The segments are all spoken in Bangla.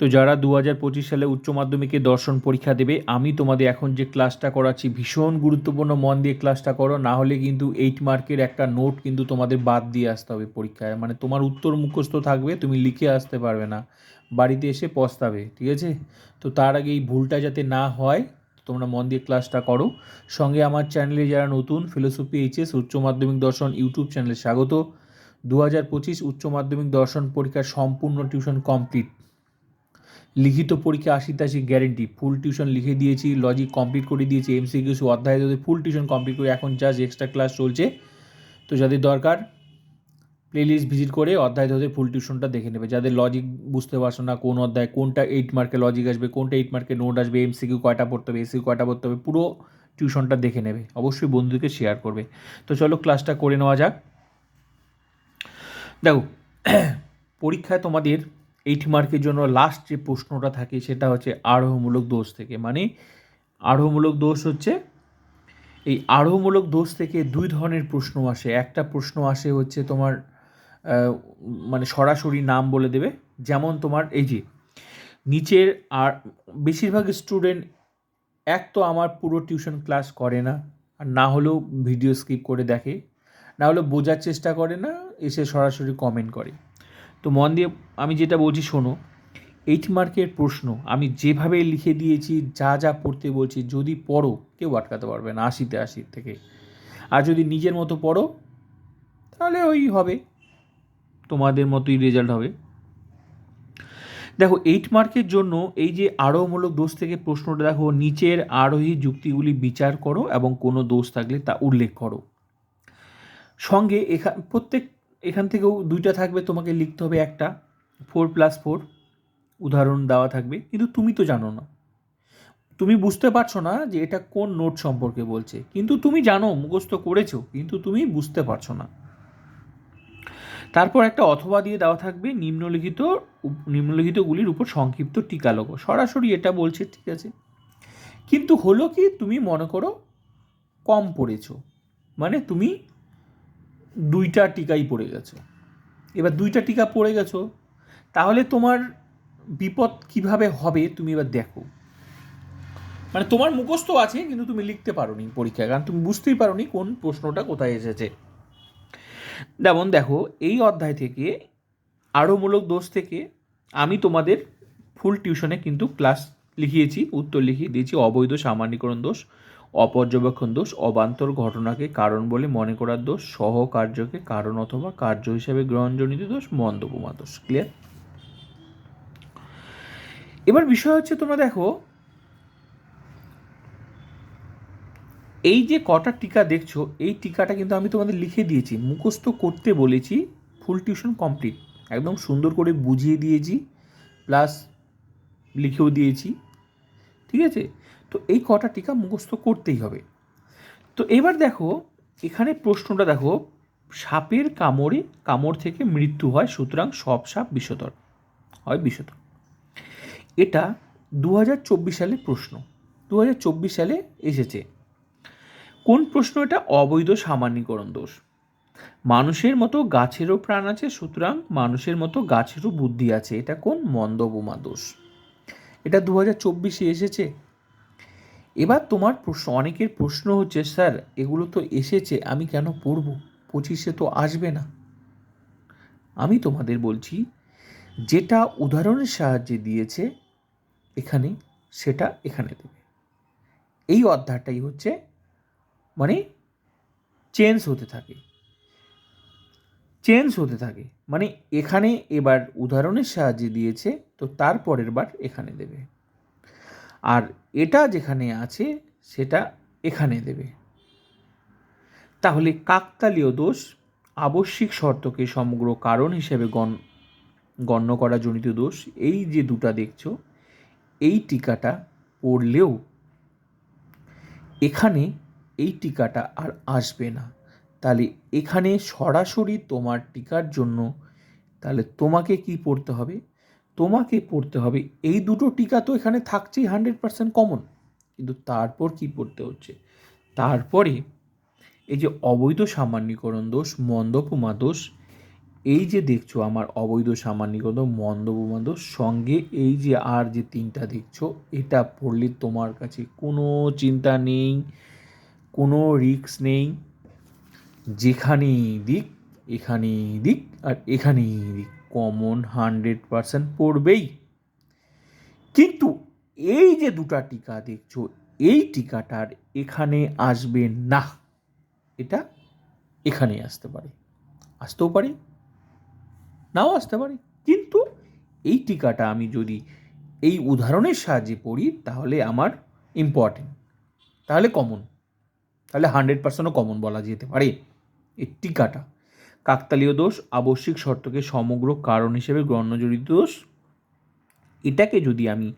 তো যারা দু হাজার পঁচিশ সালে উচ্চ মাধ্যমিকে দর্শন পরীক্ষা দেবে, আমি তোমাদের এখন যে ক্লাসটা করাচ্ছি, ভীষণ গুরুত্বপূর্ণ মন দিয়ে ক্লাসটা করো, না হলে কিন্তু এইট মার্কের একটা নোট কিন্তু তোমাদের বাদ দিয়ে আসতে হবে পরীক্ষায়। মানে তোমার উত্তর মুখস্থ থাকবে, তুমি লিখে আসতে পারবে না। বাড়িতে এসে পস্তাবে, ঠিক আছে? তো তার আগে এই ভুলটা যাতে না হয়, তোমরা মন দিয়ে ক্লাসটা করো। সঙ্গে আমার চ্যানেলে যারা নতুন ফিলোসফি এইচএস উচ্চ মাধ্যমিক দর্শন ইউটিউব চ্যানেলে স্বাগত। দু হাজার পঁচিশ উচ্চ মাধ্যমিক দর্শন পরীক্ষার সম্পূর্ণ টিউশন কমপ্লিট লিখিত পরীক্ষা আশি তাশি গ্যারেন্টি ফুল টিউশন লিখে দিয়েছি লজিক কমপ্লিট করে দিয়েছি এমসিকিউস অধ্যায় যদি ফুল টিউশন কমপ্লিট করে, এখন জাস্ট এক্সট্রা ক্লাস চলছে। তো যাদের দরকার প্লেলিস্ট ভিজিট করে অধ্যায় ধরে ফুল টিউশনটা দেখে নেবে। যাদের লজিক বুঝতে পারছ না কোন অধ্যায় কোনটা এইট মার্কে লজিক আসবে, কোনটা এইট মার্কে নোট আসবে এমসিকিউ কয়টা পড়তে হবে এসিকিউ কয়টা পড়তে হবে, পুরো টিউশনটা দেখে নেবে। অবশ্যই বন্ধুকে শেয়ার করবে। তো চলো ক্লাসটা করে নেওয়া যাক। দেখো, পরীক্ষায় তোমাদের এইট মার্কের জন্য লাস্ট যে প্রশ্নটা থাকে সেটা হচ্ছে আরোহমূলক দোষ থেকে। মানে আরোহমূলক দোষ হচ্ছে, এই আরোহমূলক দোষ থেকে দুই ধরনের প্রশ্ন আসে। একটা প্রশ্ন আসে হচ্ছে তোমার মানে সরাসরি নাম বলে দেবে। যেমন তোমার এই যে, নিচের আর বেশিরভাগ স্টুডেন্ট এক তো আমার পুরো টিউশন ক্লাস করে না, আর না হলেও ভিডিও স্কিপ করে দেখে। না হলেও বোঝার চেষ্টা করে না, এসে সরাসরি কমেন্ট করে। তো মন দিয়ে আমি যেটা বলছি শোনো এইট মার্কের প্রশ্ন আমি যেভাবে লিখে দিয়েছি, যা যা পড়তে বলছি, যদি পড়ো, কেউ আটকাতে পারবে না আশিতে আশি থেকে। আর যদি নিজের মতো পড়ো, তাহলে ওই হবে। তোমাদের মতোই রেজাল্ট হবে। দেখো এইট মার্কের জন্য এই যে আরোহমূলক দোষ থেকে প্রশ্নটা, দেখো, নিচের আরোহী যুক্তিগুলি বিচার করো এবং কোনো দোষ থাকলে তা উল্লেখ করো। সঙ্গে এখান প্রত্যেক এখান থেকেও দুইটা থাকবে, তোমাকে লিখতে হবে একটা। ফোর প্লাস ফোর উদাহরণ দেওয়া থাকবে। কিন্তু তুমি তো জানো না। তুমি বুঝতে পারছ না যে এটা কোন নোট সম্পর্কে বলছে। কিন্তু তুমি জানো, মুখস্থ করেছ, কিন্তু তুমি বুঝতে পারছ না। তারপর একটা অথবা দিয়ে দেওয়া থাকবে, নিম্নলিখিত নিম্নলিখিতগুলির উপর সংক্ষিপ্ত টিকা লোক সরাসরি এটা বলছে, ঠিক আছে? কিন্তু হলো কি, তুমি মনে করো কম পড়েছো। মানে তুমি দুইটা টিকাই পড়ে গেছো। এবার দুইটা টিকা পড়ে গেছো, তাহলে তোমার বিপদ কীভাবে হবে তুমি এবার দেখো। মানে তোমার মুখস্থ আছে, কিন্তু তুমি লিখতে পারো নি পরীক্ষায়, কারণ তুমি বুঝতেই পারোনি কোন প্রশ্নটা কোথায় এসেছে। যেমন দেখো, এই অধ্যায় থেকে, আরোমূলক দোষ থেকে, আমি তোমাদের ফুল টিউশনে কিন্তু ক্লাস লিখিয়েছি, উত্তর লিখিয়ে দিয়েছি, অবৈধ সামান্যীকরণ দোষ। অপর্যবেক্ষণ দোষ, অবান্তর ঘটনাকে কারণ বলে মনে করার দোষ, সহকার্যকে কারণ অথবা কার্য হিসাবে গ্রহণজনিত দোষ মন্দ মন্দপমা দোষ। ক্লিয়ার এবার বিষয় হচ্ছে তোমরা দেখো, এই যে কটা টিকা দেখছ, এই টিকাটা কিন্তু আমি তোমাদের লিখে দিয়েছি, মুখস্থ করতে বলেছি ফুল টিউশন কমপ্লিট একদম সুন্দর করে বুঝিয়ে দিয়েছি প্লাস লিখেও দিয়েছি, ঠিক আছে? তো এই কটা টিকা মুখস্থ করতেই হবে। তো এবার দেখো, এখানে প্রশ্নটা দেখো, সাপের কামড়ে, কামড় থেকে মৃত্যু হয় সুতরাং সব সাপ বিষধর, হয় বিষধর। এটা দু সালের প্রশ্ন দু হাজার চব্বিশ সালে এসেছে। কোন প্রশ্ন এটা? অবৈধ সামান্যীকরণ দোষ। মানুষের মতো গাছেরও প্রাণ আছে সুতরাং মানুষের মতো গাছেরও বুদ্ধি আছে, এটা কোন মন্দবোমা দোষ? এটা দু হাজার চব্বিশে এসেছে। এবার তোমার প্রশ্ন, অনেকের প্রশ্ন হচ্ছে, স্যার, এগুলো তো এসেছে, আমি কেন পড়ব? পঁচিশে তো আসবে না। আমি তোমাদের বলছি, যেটা উদাহরণের সাহায্যে দিয়েছে এখানে, সেটা এখানে দেবে। এই অধ্যায়টাই হচ্ছে মানে চেঞ্জ হতে থাকে। চেঞ্জ হতে থাকে। মানে এখানে এবার উদাহরণের সাহায্যে দিয়েছে, তো তারপরের বার এখানে দেবে। আর এটা যেখানে আছে, সেটা এখানে দেবে। তাহলে কাকতালীয় দোষ আবশ্যিক শর্তকে সমগ্র কারণ হিসেবে গণ, গণ্য করা জনিত দোষ, এই যে দুটা দেখছ, এই টিকাটা পড়লেও এখানে এই টিকাটা আর আসবে না। তাহলে এখানে সরাসরি তোমার টিকার জন্য তাহলে তোমাকে কি পড়তে হবে? তোমাকে পড়তে হবে। এই দুটো টিকা তো এখানে থাকছেই হান্ড্রেড পার্সেন্ট কমন কিন্তু তারপর কি পড়তে হচ্ছে? তারপরে এই যে অবৈধ সামান্যীকরণ দোষ মন্দপমা দোষ, এই যে দেখছ আমার অবৈধ সামান্যিকত দোষ সঙ্গে এই যে আর যে তিনটা দেখছ, এটা পড়লে তোমার কাছে কোনো চিন্তা নেই, কোনো রিস্ক নেই। যেখানেই দিক, এখানেই দিক আর এখানেই দিক। কমন হান্ড্রেড পারসেন্ট পড়বেই। কিন্তু এই যে দুটা টিকা দেখছ, এই টিকাটার এখানে আসবে না। এটা এখানে আসতে পারে। আসতেও পারে, নাও আসতে পারে। কিন্তু এই টিকাটা আমি যদি এই উদাহরণের সাহায্যে পড়ি, তাহলে আমার ইম্পর্টেন্ট তাহলে কমন তাহলে হান্ড্রেড পার্সেন্টও কমন বলা যেতে পারে। এই টিকাটা। কাকতালীয় দোষ, আবশ্যিক শর্তকে সমগ্র কারণ হিসেবে গণ্যজড়িত দোষ। এটাকে যদি আমি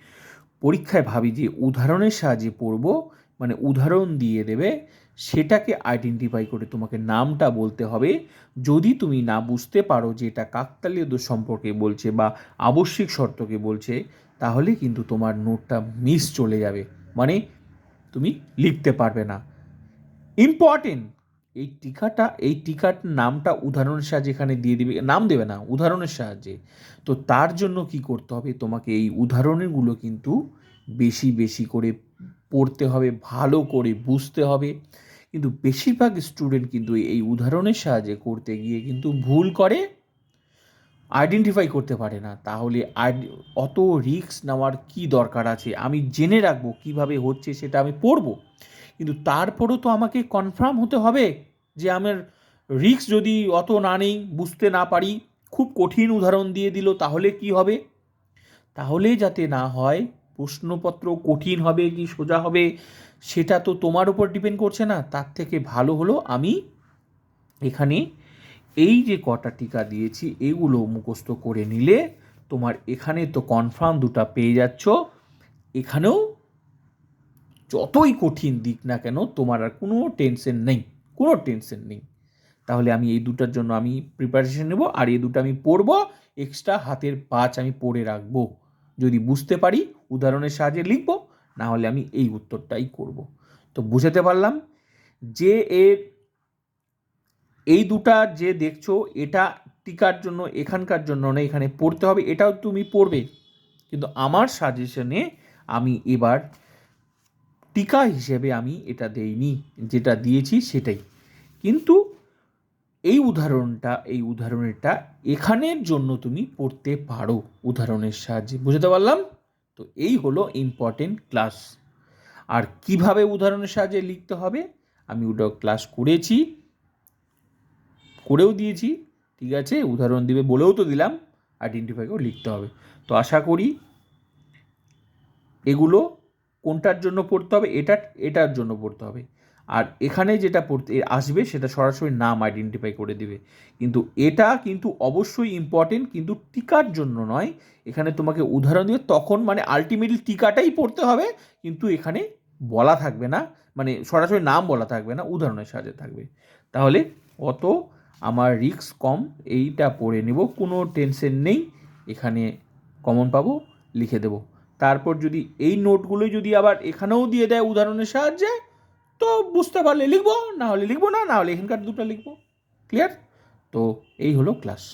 পরীক্ষায় ভাবি যে উদাহরণের সাহায্যে পড়ব মানে উদাহরণ দিয়ে দেবে, সেটাকে আইডেন্টিফাই করে তোমাকে নামটা বলতে হবে। যদি তুমি না বুঝতে পারো যে এটা কাকতালীয় দোষ সম্পর্কে বলছে বা আবশ্যিক শর্তকে বলছে, তাহলে কিন্তু তোমার নোটটা মিস চলে যাবে। মানে তুমি লিখতে পারবে না। ইম্পর্টেন্ট এই টিকাটা, এই টিকার নামটা উদাহরণের সাহায্যে এখানে দিয়ে দিবে, নাম দেবে না, উদাহরণের সাহায্যে। তো তার জন্য কি করতে হবে? তোমাকে এই উদাহরণগুলো কিন্তু বেশি বেশি করে পড়তে হবে, ভালো করে বুঝতে হবে। কিন্তু বেশিরভাগ স্টুডেন্ট কিন্তু এই উদাহরণের সাহায্যে করতে গিয়ে কিন্তু ভুল করে আইডেন্টিফাই করতে পারে না। তাহলে অত রিস্ক নেওয়ার কি দরকার আছে? আমি জেনে রাখব কীভাবে হচ্ছে সেটা আমি পড়ব। কিন্তু তারপরও তো আমাকে কনফার্ম হতে হবে যে আমার রিস্ক যদি অত না নেই, বুঝতে না পারি, খুব কঠিন উদাহরণ দিয়ে দিল, তাহলে কি হবে? তাহলে যাতে না হয়, প্রশ্নপত্র কঠিন হবে কি সোজা হবে, সেটা তো তোমার উপর ডিপেন্ড করছে না, তার থেকে ভালো হলো আমি এখানে এই যে কটা টিকা দিয়েছি, এগুলো মুখস্থ করে নিলে তোমার এখানে তো কনফার্ম দুটা পেয়ে যাচ্ছ, এখানেও যতই কঠিন দিক না কেন, তোমার আর কোনো টেনশন নেই, কোনো টেনশন নেই। তাহলে আমি এই দুটার জন্য আমি প্রিপারেশন নেব, আর এই দুটো আমি পড়ব এক্সট্রা হাতের পাঁচ আমি পড়ে রাখব। যদি বুঝতে পারি, উদাহরণের সাহায্যে লিখব না হলে আমি এই উত্তরটাই করব। তো বুঝাতে পারলাম যে এর এই দুটা যে দেখছ, এটা টিকার জন্য, এখানকার জন্য না এখানে পড়তে হবে, এটাও তুমি পড়বে। কিন্তু আমার সাজেশনে আমি এবার টিকা হিসেবে আমি এটা দেইনি, যেটা দিয়েছি সেটাই। কিন্তু এই উদাহরণটা, এই উদাহরণেরটা এখানের জন্য তুমি পড়তে পারো উদাহরণের সাহায্যে। বুঝতে পারলাম? তো এই হলো ইম্পর্টেন্ট ক্লাস আর কীভাবে উদাহরণের সাহায্যে লিখতে হবে? আমি ওটা ক্লাস করেছি, করেও দিয়েছি, ঠিক আছে? উদাহরণ দিবে বলেও তো দিলাম আইডেন্টিফাই করে লিখতে হবে। তো আশা করি এগুলো কোনটার জন্য পড়তে হবে? এটা, এটার জন্য পড়তে হবে। আর এখানে যেটা পড়তে আসবে সেটা সরাসরি নাম আইডেন্টিফাই করে দিবে। কিন্তু এটা কিন্তু অবশ্যই ইম্পর্টেন্ট কিন্তু টিকার জন্য নয়। এখানে তোমাকে উদাহরণ দিয়ে তখন মানে আলটিমেটলি টিকাটাই পড়তে হবে, কিন্তু এখানে বলা থাকবে না। মানে সরাসরি নাম বলা থাকবে না, উদাহরণের সাহায্যে থাকবে। তাহলে অত আমার রিস্ক কম, এইটা পড়ে নেব, কোনো টেনশন নেই। এখানে কমন পাবো, লিখে দেবো। তারপর যদি এই নোটগুলোই যদি আবার এখানেও দিয়ে দেয় উদাহরণের সাহায্যে, তো বুঝতে পারলে লিখব, না হলে লিখব না না হলে এখানকার দুটো লিখব। ক্লিয়ার তো এই হলো ক্লাস